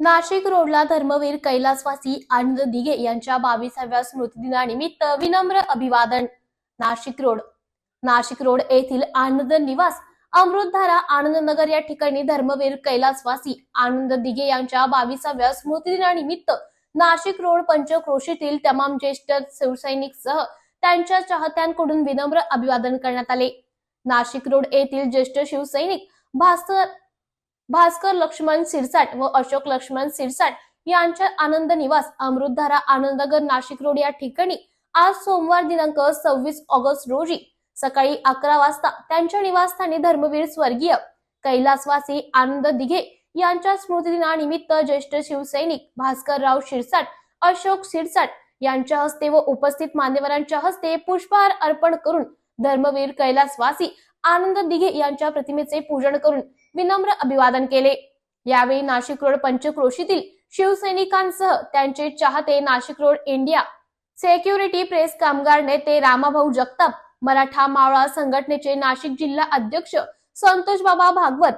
नाशिक रोडला धर्मवीर कैलासवासी आनंद दिघे यांच्या बावीसाव्या स्मृतिदिनानिमित्त विनम्र अभिवादन. नाशिक रोड. नाशिक रोड येथील आनंद निवास अमृतधारा आनंदनगर या ठिकाणी धर्मवीर कैलासवासी आनंद दिघे यांच्या बावीसाव्या स्मृतिदिनानिमित्त नाशिक रोड पंचक्रोशीतील तमाम ज्येष्ठ शिवसैनिक सह त्यांच्या चाहत्यांकडून विनम्र अभिवादन करण्यात आले. नाशिक रोड येथील ज्येष्ठ शिवसैनिक भास्कर भास्कर लक्ष्मण सिरसाट व अशोक लक्ष्मण सिरसाट यांच्या आनंद निवास अमृतधारा आनंदगर नाशिक रोड या ठिकाणी आज सोमवार दिनांक सव्वीस ऑगस्ट रोजी सकाळी अकरा वाजता त्यांच्या निवासस्थानी धर्मवीर स्वर्गीय कैलासवासी आनंद दिघे यांच्या स्मृतिदिनानिमित्त ज्येष्ठ शिवसैनिक भास्करराव शिरसाट अशोक शिरसाट यांच्या हस्ते व उपस्थित मान्यवरांच्या हस्ते पुष्पहार अर्पण करून धर्मवीर कैलासवासी आनंद दिघे यांच्या प्रतिमेचे पूजन करून विनम्र अभिवादन केले. यावेळी नाशिक रोड पंचक्रोशीतील शिवसैनिकांसह त्यांचे चाहते Nashik road India security press कामगार नेते रामाभाऊ जगताप मराठा मावळा संघटनेचे नाशिक जिल्हा अध्यक्ष संतोष बाबा भागवत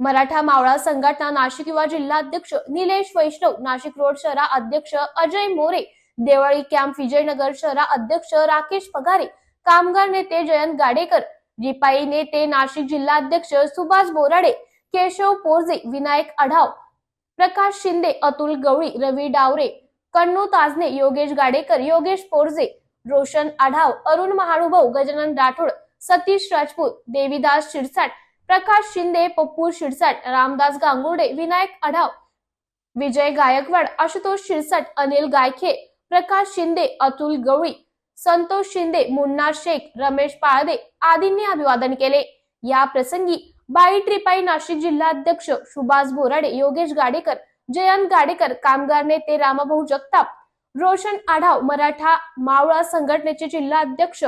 मराठा मावळा संघटना नाशिक युवा जिल्हा अध्यक्ष निलेश वैष्णव नाशिक रोड शहरा अध्यक्ष अजय मोरे देवळी कॅम्प विजयनगर शहरा अध्यक्ष राकेश पगारे कामगार नेते जयंत गाडेकर रिपाई नेते नाशिक जिल्हाध्यक्ष सुभाष बोराडे केशव पोरजे विनायक आढाव प्रकाश शिंदे अतुल गवळी रवी डावरे कन्नू ताजने योगेश गाडेकर योगेश पोरजे रोशन आढाव अरुण महानुभव गजानन राठोड सतीश राजपूत देवीदास शिरसाट प्रकाश शिंदे पप्पू शिरसाट रामदास गांगुर्डे विनायक आढाव विजय गायकवाड आशुतोष शिरसाट अनिल गायखे प्रकाश शिंदे अतुल गवळी संतोष शिंदे मुन्ना शेख रमेश पाळदे आदींनी अभिवादन केले. या प्रसंगी बाई ट्रिपाई नाशिक जिल्हाध्यक्ष सुभाष बोराडे योगेश गाडेकर जयंत गाडेकर कामगार नेते रामाभाऊ जगताप रोशन आढाव मराठा मावळा संघटनेचे जिल्हाध्यक्ष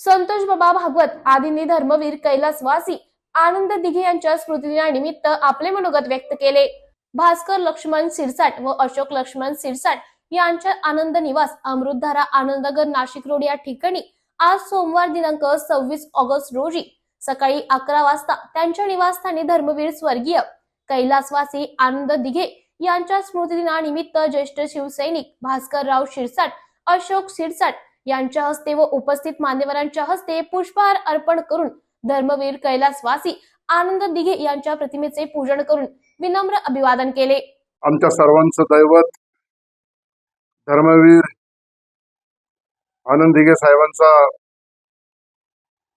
संतोष बाबा भागवत आदींनी धर्मवीर कैलासवासी आनंद दिघे यांच्या स्मृतिदिनानिमित्त आपले मनोगत व्यक्त केले. भास्कर लक्ष्मण सिरसाट व अशोक लक्ष्मण सिरसाट यांच्या आनंद निवास अमृतधारा आनंदनगर नाशिक रोड या ठिकाणी आज सोमवार दिनांक सव्वीस ऑगस्ट रोजी सकाळी अकरा वाजता त्यांच्या निवासस्थानी धर्मवीर स्वर्गीय कैलासवासी आनंद दिघे यांच्या स्मृतिदिनानिमित्त ज्येष्ठ शिवसैनिक भास्करराव शिरसाट अशोक शिरसाट यांच्या हस्ते व उपस्थित मान्यवरांच्या हस्ते पुष्पहार अर्पण करून धर्मवीर कैलासवासी आनंद दिघे यांच्या प्रतिमेचे पूजन करून विनम्र अभिवादन केले. आमच्या सर्वांचं दैवत धर्मवीर आनंद दिघे साहेबांचा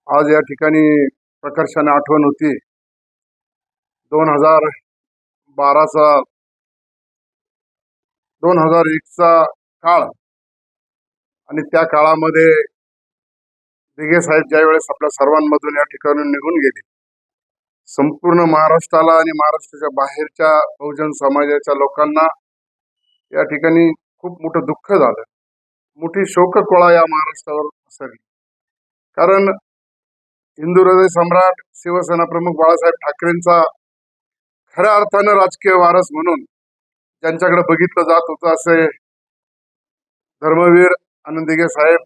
आज या ठिकाणी प्रकर्षाने आठवण होती. दोन हजार बाराचा दोन हजार एकचा काळ आणि त्या काळामध्ये दिघे साहेब ज्या वेळेस आपल्या सर्वांमधून या ठिकाणी निघून गेले. संपूर्ण महाराष्ट्राला आणि महाराष्ट्राच्या बाहेरच्या बहुजन समाजाच्या लोकांना या ठिकाणी खूप मोठं दुःख झालं. मोठी शोककोळा या महाराष्ट्रावर पसरली. कारण हिंदू हृदय सम्राट शिवसेना प्रमुख बाळासाहेब ठाकरेंचा खऱ्या अर्थानं राजकीय वारस म्हणून ज्यांच्याकडे बघितलं जात होतं असे धर्मवीर आनंदिगे साहेब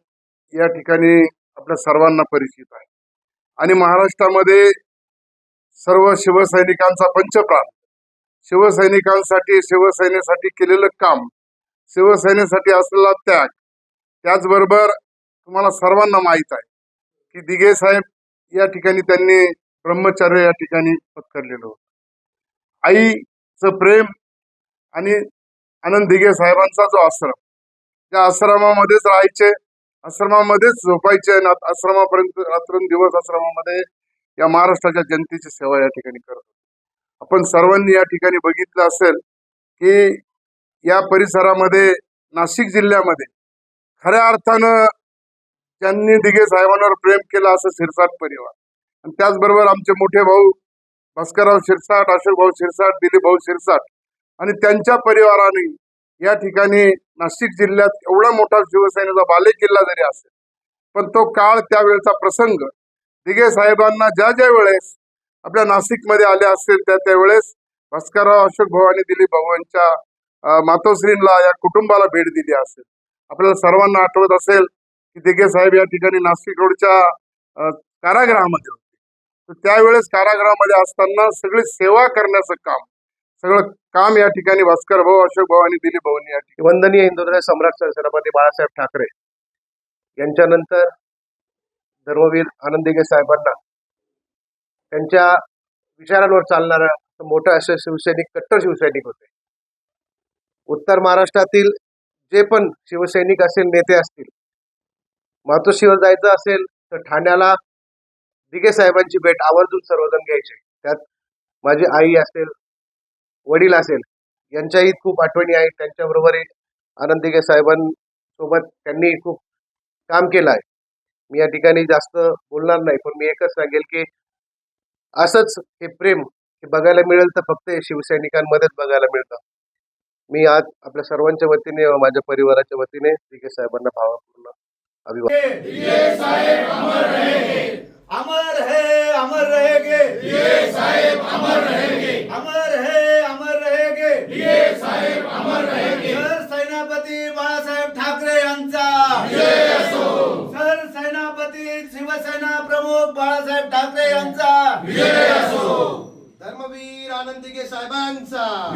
या ठिकाणी आपल्या सर्वांना परिचित आहे आणि महाराष्ट्रामध्ये सर्व शिवसैनिकांचा पंचप्राण. शिवसैनिकांसाठी शिवसेनेसाठी केलेलं काम शिवसेनेसाठी असलेला त्याग. त्याचबरोबर तुम्हाला सर्वांना माहीत आहे की दिघे साहेब या ठिकाणी त्यांनी ब्रह्मचर्य या ठिकाणी पत्करलेलं होतं. आईचं प्रेम आणि आनंद दिघे साहेबांचा जो आश्रम त्या आश्रमामध्येच राहायचे आश्रमामध्येच झोपायचे आणि आश्रमापर्यंत रात्रंदिवस आश्रमामध्ये या महाराष्ट्राच्या जनतेची सेवा या ठिकाणी करत आपण सर्वांनी या ठिकाणी बघितलं असेल की या परिसरामध्ये नाशिक जिल्ह्यामध्ये. खऱ्या अर्थानं ज्यांनी दिघे साहेबांवर प्रेम केलं असं शिरसाट परिवार. आणि त्याचबरोबर आमचे मोठे भाऊ भास्करराव शिरसाट अशोक भाऊ शिरसाट दिलीप भाऊ शिरसाट आणि त्यांच्या परिवाराने या ठिकाणी नाशिक जिल्ह्यात एवढा मोठा शिवसेनेचा बाले किल्ला जरी असेल पण तो काळ त्यावेळेचा प्रसंग. दिघे साहेबांना ज्या ज्या वेळेस आपल्या नाशिकमध्ये आले असतील त्या त्यावेळेस भास्करराव अशोक भाऊ आणि दिलीप भाऊंच्या यांच्या मातोश्रींना या कुटुंबाला भेट दिली असेल. आपल्याला सर्वांना आठवत असेल की दिघे साहेब या ठिकाणी नाशिक रोडच्या कारागृहामध्ये होते. तर त्यावेळेस कारागृहामध्ये असताना सगळी सेवा करण्याचं काम सगळं काम या ठिकाणी भास्कर भाऊ अशोक भाऊ आणि दिलीप भाऊंनी या ठिकाणी वंदनीय हिंदुत्व सम्राट सेनापती बाळासाहेब ठाकरे यांच्यानंतर धर्मवीर आनंदिगे साहेबांना त्यांच्या विचारांवर चालणारा मोठा असे शिवसैनिक कट्टर शिवसैनिक होते. उत्तर महाराष्ट्रातील जे पण शिवसैनिक असेल नेते असतील मातोश्रीवर जायचं असेल तर ठाण्याला दिगे साहेबांची भेट आवर्जून सर्वजण घ्यायचे. त्यात माझी आई असेल वडील असेल यांच्याही खूप आठवणी आहेत. त्यांच्याबरोबरही आनंद दिगे साहेबांसोबत त्यांनी खूप काम केलं आहे मी या ठिकाणी जास्त बोलणार नाही पण मी एकच सांगेल की असंच हे प्रेम हे बघायला मिळेल तर फक्त हे शिवसैनिकांमध्येच बघायला मिळतं. मी आज आपल्या सर्वांच्या वतीने व माझ्या परिवाराच्या वतीने दिगे साहेबांना भावपूर्ण अभिवादन अमर है अमर रहेंगे. ये साहेब अमर रहेंगे. अमर है अमर रहेंगे. ये साहेब अमर रहेंगे. सर सेनापती बाळासाहेब ठाकरे यांचा. सर सेनापती शिवसेना प्रमुख बाळासाहेब ठाकरे यांचा. धर्मवीर आनंदिगे साहेबांचा.